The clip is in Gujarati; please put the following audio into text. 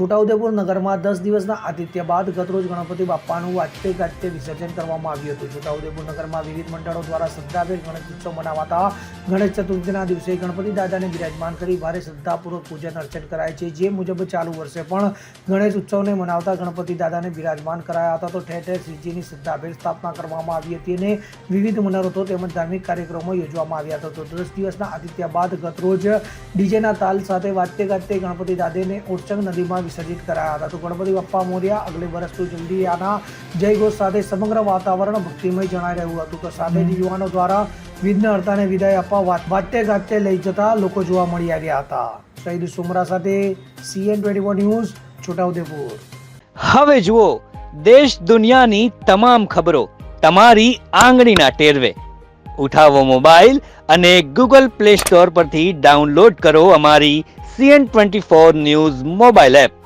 છોટાઉદેપુર નગરમાં દસ દિવસના આતિથ્ય બાદ ગતરોજ ગણપતિ બાપ્પાનું વાજતે ગાજતે વિસર્જન કરવામાં આવ્યું હતું. છોટાઉદેપુર નગરમાં વિવિધ મંડળો દ્વારા શ્રદ્ધાભેર ગણેશ ઉત્સવ મનાવાતા ગણેશ ચતુર્થીના દિવસે ગણપતિ દાદાને બિરાજમાન કરી ભારે શ્રદ્ધાપૂર્વક પૂજન અર્ચન કરાય છે. જે મુજબ ચાલુ વર્ષે પણ ગણેશ ઉત્સવને મનાવતા ગણપતિ દાદાને બિરાજમાન કરાયા હતા. તો ઠેર ઠેર શ્રીજીની શ્રદ્ધાભેર સ્થાપના કરવામાં આવી હતી અને વિવિધ મનોરથો તેમજ ધાર્મિક કાર્યક્રમો યોજવામાં આવ્યા હતા. તો દસ દિવસના આતિથ્ય બાદ ગતરોજ ડીજેના તાલ સાથે વાજતે ગાજતે ગણપતિ દાદાને ઓરચંગ નદીમાં વિસર્જિત કરાયા હતા. તો ગણપતિ બાપ્પા મોર્યા અગલે વર્ષ તો જલ્દી આના જય ઘોષ સાથે સમગ્ર વાતાવરણ ભક્તિમય જણાઈ રહ્યું હતું. તો સાથે જ યુવાનો દ્વારા વિઘ્નહર્તાને વિદાય આપવા વાત- ગાત્ય લઈ જતા લોકો જોવા મળી આવ્યા હતા. શહીદ સુમરા સાથે સીએન ટ્વેન્ટી ન્યૂઝ છોટાઉદેપુર. હવે જુઓ દેશ દુનિયાની તમામ ખબરો તમારી આંગળીના ટેરવે. ઉઠાવો મોબાઈલ અને ગૂગલ પ્લે સ્ટોર પરથી ડાઉનલોડ કરો અમારી CN twenty four news mobile app.